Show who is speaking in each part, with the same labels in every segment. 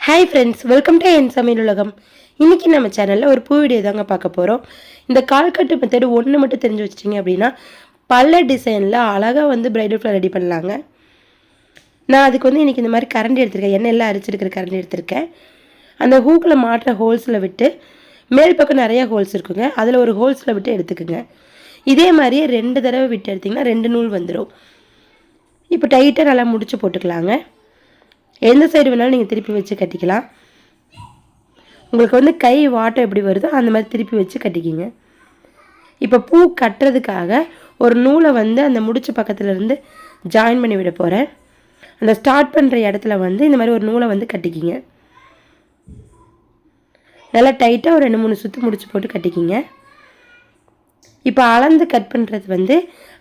Speaker 1: Hi friends welcome to என் சமையல் உலகம் இன்றைக்கி நம்ம சேனலில் ஒரு பூ வீடியோ தாங்க பார்க்க போகிறோம் இந்த கால்கட்டு மெத்தடு ஒன்று மட்டும் தெரிஞ்சு வச்சிட்டிங்க அப்படின்னா பல டிசைனில் அழகாக வந்து ப்ரைடல் ஃப்ளவர் ரெடி பண்ணலாங்க. நான் அதுக்கு வந்து இன்றைக்கி இந்த மாதிரி கரண்டி எடுத்திருக்கேன். எண்ணெய் எல்லாம் அரைச்சிருக்கிற கரண்டி எடுத்திருக்கேன். அந்த ஹூக்கில் மாட்டுற ஹோல்ஸில் விட்டு மேல் பக்கம் நிறையா ஹோல்ஸ் இருக்குங்க. அதில் ஒரு ஹோல்ஸில் விட்டு எடுத்துக்குங்க. இதே மாதிரியே ரெண்டு தடவை விட்டு எடுத்திங்கன்னா ரெண்டு நூல் வந்துடும் இப்போ டைட்டாக நல்லா முடிச்சு போட்டுக்கலாங்க. எந்த சைடு வேணாலும் நீங்கள் திருப்பி வச்சு கட்டிக்கலாம். உங்களுக்கு வந்து கை வாட்டம் எப்படி வருதோ அந்த மாதிரி திருப்பி வச்சு கட்டிக்கிங்க. இப்போ பூ கட்டுறதுக்காக ஒரு நூலை வந்து அந்த முடிச்ச பக்கத்துலேருந்து ஜாயின் பண்ணி விட போகிறேன் அந்த ஸ்டார்ட் பண்ணுற இடத்துல வந்து இந்த மாதிரி ஒரு நூலை வந்து கட்டிக்கிங்க. நல்லா டைட்டாக ஒரு ரெண்டு மூணு சுற்று முடிச்சு போட்டு கட்டிக்கிங்க. இப்போ அளந்து கட் பண்ணுறது வந்து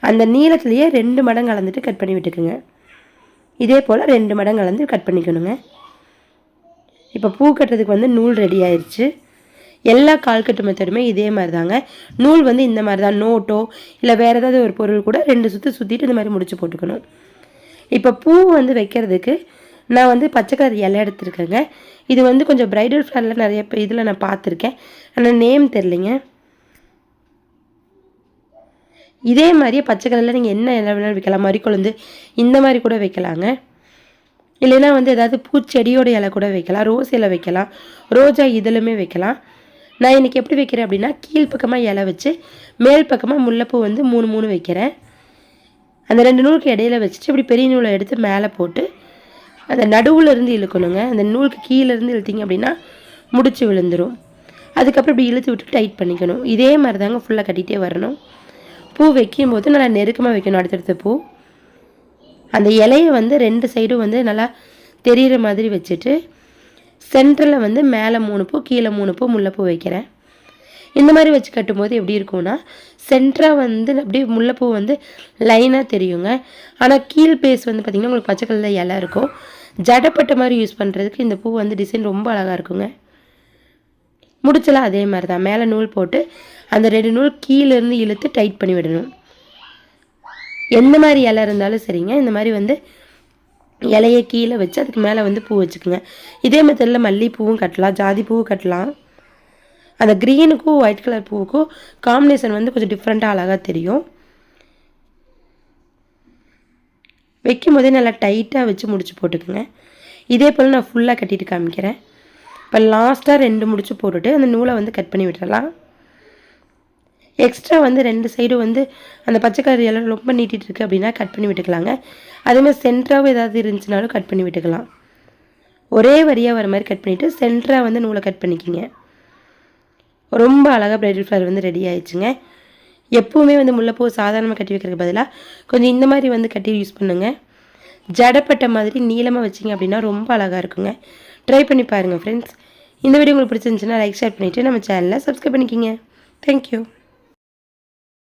Speaker 1: அந்த நீளத்துலேயே ரெண்டு மடங்கு அளந்துட்டு கட் பண்ணி விட்டுக்குங்க. இதே போல் ரெண்டு மடங்கு அளந்து கட் பண்ணிக்கணுங்க. இப்போ பூ கட்டுறதுக்கு வந்து நூல் ரெடி ஆயிடுச்சு எல்லா கால்கட்டு மெத்தடுமே இதே மாதிரி தாங்க நூல் வந்து இந்த மாதிரி தான் நோட்டோ இல்லை வேறு ஏதாவது ஒரு பொருள் கூட ரெண்டு சுற்று சுற்றிட்டு இந்த மாதிரி முடிச்சு போட்டுக்கணும். இப்போ பூ வந்து வைக்கிறதுக்கு நான் வந்து பச்சை கலர் இலை எடுத்துருக்கேங்க. இது வந்து கொஞ்சம் ப்ரைடல் ஃப்ளவரில் நிறைய இதில் நான் பார்த்துருக்கேன். ஆனால் நேம் தெரிலிங்க இதே மாதிரியே பச்சை கலரில் நீங்கள் என்ன இலை வேணாலும் வைக்கலாம். மறிக்கொழுந்து இந்த மாதிரி கூட வைக்கலாங்க. இல்லைன்னா வந்து ஏதாவது பூச்செடியோட இலை கூட வைக்கலாம். ரோஸ் இலை வைக்கலாம். ரோஜா இதழுமே வைக்கலாம். நான் இன்றைக்கி எப்படி வைக்கிறேன் அப்படின்னா கீழ்ப்பக்கமாக இலை வச்சு மேல் பக்கமாக முல்லைப்பூ வந்து மூணு மூணு வைக்கிறேன். அந்த ரெண்டு நூலுக்கு இடையில வச்சுட்டு இப்படி பெரிய நூலை எடுத்து மேலே போட்டு அந்த நடுவில் இருந்து இழுக்கணுங்க. அந்த நூலுக்கு கீழேருந்து இழுத்திங்க அப்படின்னா முடிச்சு விழுந்துடும் அதுக்கப்புறம் இப்படி இழுத்து விட்டு டைட் பண்ணிக்கணும். இதே மாதிரி தாங்க ஃபுல்லாக கட்டிகிட்டே வரணும். பூ வைக்கும்போது நல்லா நெருக்கமாக வைக்கணும். அடுத்தடுத்த பூ. அந்த இலையை வந்து ரெண்டு சைடும் வந்து நல்லா தெரிகிற மாதிரி வச்சுட்டு சென்டரில் வந்து மேலே மூணு பூ கீழே மூணு பூ முல்லைப்பூ வைக்கிறேன். இந்த மாதிரி வச்சு கட்டும்போது எப்படி இருக்கும்னா சென்டராக வந்து அப்படியே முல்லைப்பூ வந்து லைனாக தெரியுங்க. ஆனால் கீழ் பேஸ் வந்து பார்த்திங்கன்னா உங்களுக்கு பச்சை கலரில் இலை இருக்கும். ஜடப்பட்ட மாதிரி யூஸ் பண்ணுறதுக்கு இந்த பூ வந்து டிசைன் ரொம்ப அழகாக இருக்குங்க. முடிச்சலாம் அதே மாதிரி தான் மேலே நூல் போட்டு அந்த ரெண்டு நூல் கீழேருந்து இழுத்து டைட் பண்ணி விடணும். எந்த மாதிரி இலை இருந்தாலும் சரிங்க. இந்த மாதிரி வந்து இலையை கீழே வச்சு அதுக்கு மேலே வந்து பூ வச்சுக்கோங்க. இதே மெத்தடில் மல்லிகைப்பூவும் கட்டலாம். ஜாதி பூவும் கட்டலாம். அந்த க்ரீனுக்கும் ஒயிட் கலர் பூவுக்கும் காம்பினேஷன் வந்து கொஞ்சம் டிஃப்ரெண்ட்டாக அழகாக தெரியும். வைக்கும் போதே நல்லா டைட்டாக வச்சு முடிச்சு போட்டுக்கோங்க. இதே போல் நான் ஃபுல்லாக கட்டிட்டு காமிக்கிறேன். இப்போ லாஸ்ட்டாக ரெண்டு முடிச்சு போட்டுட்டு அந்த நூலை வந்து கட் பண்ணி விட்டுறலாம். எக்ஸ்ட்ரா வந்து ரெண்டு சைடும் வந்து அந்த பச்சை கலர் எல்லாம் ரொம்ப நீட்டிகிட்டு இருக்குது அப்படின்னா கட் பண்ணி விட்டுக்கலாங்க. அதேமாதிரி சென்டராகவும் ஏதாவது இருந்துச்சுனாலும் கட் பண்ணி விட்டுக்கலாம். ஒரே வரியாக வர மாதிரி கட் பண்ணிவிட்டு சென்டராக வந்து நூலை கட் பண்ணிக்கிங்க. ரொம்ப அழகாக ப்ரைடல் ஃப்ளவர் வந்து ரெடி ஆயிடுச்சுங்க. எப்போவுமே வந்து முல்லைப்பூ சாதாரணமாக கட்டி வைக்கிறதுக்கு பதிலாக கொஞ்சம் இந்த மாதிரி வந்து கட்டி யூஸ் பண்ணுங்கள் ஜடப்பட்ட மாதிரி நீளமாக வச்சிங்க அப்படின்னா ரொம்ப அழகாக இருக்குங்க. ட்ரை பண்ணி பாருங்கள் ஃப்ரெண்ட்ஸ் இந்த வீடியோ உங்களுக்கு பிடிச்சிருந்துச்சுன்னா லைக் ஷேர் பண்ணிவிட்டு நம்ம சேனலில் சப்ஸ்கிரைப் பண்ணிக்கிங்க. தேங்க்யூ